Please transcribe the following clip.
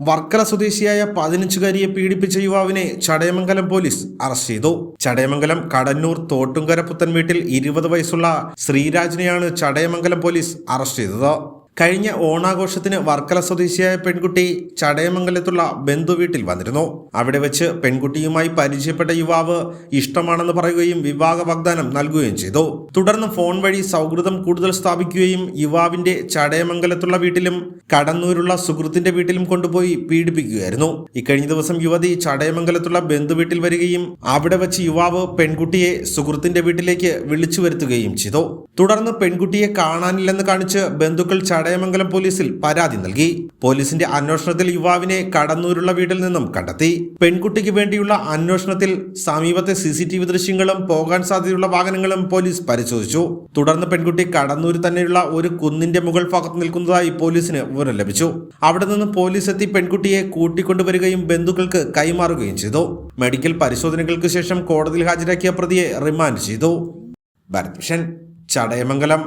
വർക്കല സ്വദേശിയായ പതിനഞ്ചുകാരിയെ പീഡിപ്പിച്ച യുവാവിനെ ചടയമംഗലം പോലീസ് അറസ്റ്റ് ചെയ്തു. ചടയമംഗലം കടന്നൂർ തോട്ടുംകര പുത്തൻ വീട്ടിൽ ഇരുപത് വയസ്സുള്ള ശ്രീരാജിനെയാണ് ചടയമംഗലം പോലീസ് അറസ്റ്റ് ചെയ്തത്. കഴിഞ്ഞ ഓണാഘോഷത്തിന് വർക്കല സ്വദേശിയായ പെൺകുട്ടി ചടയമംഗലത്തുള്ള ബന്ധു വീട്ടിൽ വന്നിരുന്നു. അവിടെ വെച്ച് പെൺകുട്ടിയുമായി പരിചയപ്പെട്ട യുവാവ് ഇഷ്ടമാണെന്ന് പറയുകയും വിവാഹ വാഗ്ദാനം നൽകുകയും ചെയ്തു. തുടർന്ന് ഫോൺ വഴി സൗഹൃദം കൂടുതൽ സ്ഥാപിക്കുകയും യുവാവിന്റെ ചടയമംഗലത്തുള്ള വീട്ടിലും കടന്നൂരുള്ള സുഹൃത്തിന്റെ വീട്ടിലും കൊണ്ടുപോയി പീഡിപ്പിക്കുകയായിരുന്നു. ഇക്കഴിഞ്ഞ ദിവസം യുവതി ചടയമംഗലത്തുള്ള ബന്ധു വീട്ടിൽ വരികയും അവിടെ വെച്ച് യുവാവ് പെൺകുട്ടിയെ സുഹൃത്തിന്റെ വീട്ടിലേക്ക് വിളിച്ചു വരുത്തുകയും ചെയ്തു. തുടർന്ന് പെൺകുട്ടിയെ കാണാനില്ലെന്ന് കാണിച്ച് ബന്ധുക്കൾ ചടയമംഗലം പോലീസിൽ പരാതി നൽകി. പോലീസിന്റെ അന്വേഷണത്തിൽ യുവാവിനെ കടന്നൂരുള്ള വീട്ടിൽ നിന്നും കണ്ടെത്തി. പെൺകുട്ടിക്ക് വേണ്ടിയുള്ള അന്വേഷണത്തിൽ സമീപത്തെ സി സി ടി വി ദൃശ്യങ്ങളും പോകാൻ സാധ്യതയുള്ള വാഹനങ്ങളും പോലീസ് പരിശോധിച്ചു. തുടർന്ന് പെൺകുട്ടി കടന്നൂരിൽ തന്നെയുള്ള ഒരു കുന്നിന്റെ മുകൾ ഭാഗത്ത് നിൽക്കുന്നതായി പോലീസിന് വിവരം ലഭിച്ചു. അവിടെ നിന്ന് പോലീസ് എത്തി പെൺകുട്ടിയെ കൂട്ടിക്കൊണ്ടുവരികയും ബന്ധുക്കൾക്ക് കൈമാറുകയും ചെയ്തു. മെഡിക്കൽ പരിശോധനകൾക്ക് ശേഷം കോടതിയിൽ ഹാജരാക്കിയ പ്രതിയെ റിമാൻഡ് ചെയ്തു. ഭരത് ചടയമംഗലം.